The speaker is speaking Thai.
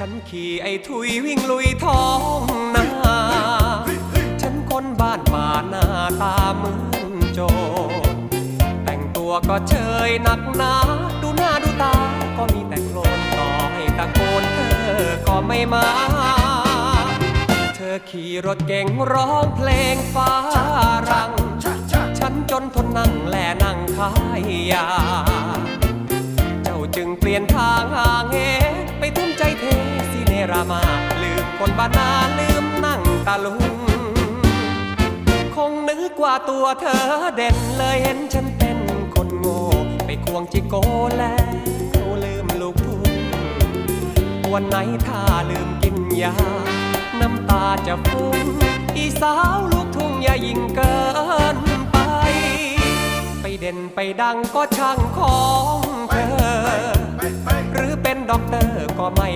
ฉันขี่ไอ้ทุยวิ่งลุยท้องนา ฉันคนบ้านป่าหน้าตาเหมือนโจรแต่งตัวก็เชยหนักหนา ดูหน้าดูตา ก็มีแต่โคลนต่อให้ตะโกนเธอก็ไม่มา เธอขี่รถเก่งร้องเพลงฟ้ารัง ฉันจนทนนั่งแลนั่งขายยา เจ้าจึงเปลี่ยนทางห่างเหไปทุ่มใจเท รามา ลืมคนบ้านนาลืมนั่งตาลุง คงนึกว่าตัวเธอเด่นเลยเห็นฉันเป็นคนโง่ ไปควงจิโกแล้วลืมลูกทุ่งวันไหนถ้าลืมกินยา น้ำตาจะฟุ้งอีสาวลูกทุ่งอย่ายิ่งเกินไป ไปเด่นไปดังก็ช่างของเธอหรือเป็นด็อกเตอร์ก็ไม่